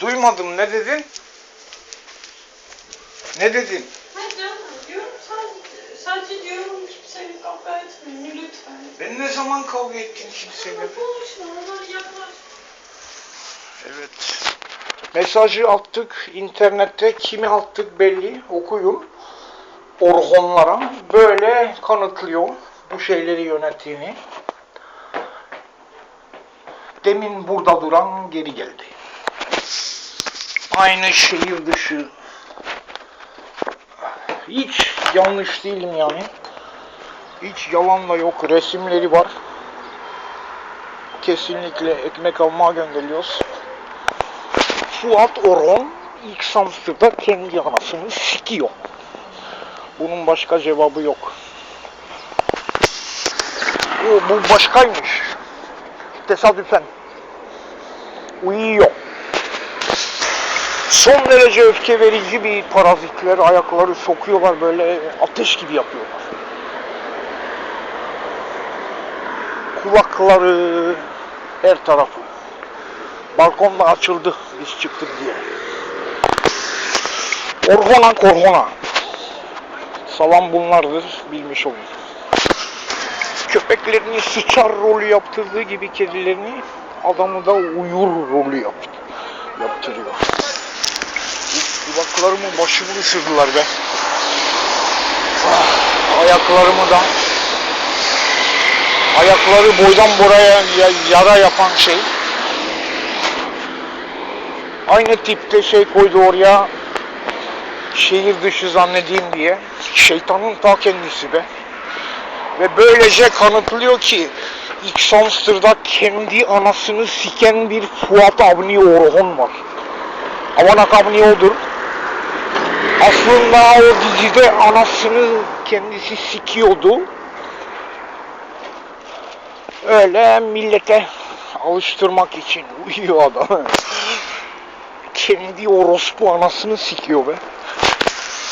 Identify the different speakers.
Speaker 1: Duymadım ne dedin? Ne dedin?
Speaker 2: Hayır canım diyorum sadece, sadece diyorum kimseyle kavga etmeyin lütfen.
Speaker 1: Ben ne zaman kavga ettim kimseyle?
Speaker 2: Konuşma.
Speaker 1: Evet. Mesajı attık internette. Kimi attık belli. Okuyun. Orhonlara. Böyle kanıtlıyor bu şeyleri yönettiğini. Demin burada duran geri geldi. Aynı şehir dışı. Hiç yanlış değilim yani. Hiç yalan da yok. Resimleri var. Kesinlikle ekmek almaya gönderiyoruz. Fuat Orhon ilk Samsun'da kendi anasını sikiyor. Bunun başka cevabı yok. O, bu başkaymış. Tesadüfen. Uyuyor. Son derece öfke verici bir parazitler ayakları sokuyorlar böyle ateş gibi yapıyorlar. Kulakları her tarafı. Balkon da açıldı biz çıktık diye. Orhona korhona. Salam bunlardır bilmiş olun. Köpeklerini sıçar rolü yaptırdığı gibi kedilerini adamı da uyur rolü yaptı, yaptırıyor. Uf, kulaklarımı başımı ısırdılar be. Ah, ayaklarımı da ayakları boydan buraya ya- yara yapan şey Aynı tipte şey koydu oraya. Şehir dışı zannedeyim diye. Şeytanın ta kendisi be. Ve böylece kanıtlıyor ki X Hamster'da kendi anasını siken bir Fuat Avni Orhon var. Avanak Avni odur. Aslında o dizide anasını kendisi sikiyordu. Öyle millete alıştırmak için uyuyor adam kendi orospu anasını sikiyor be.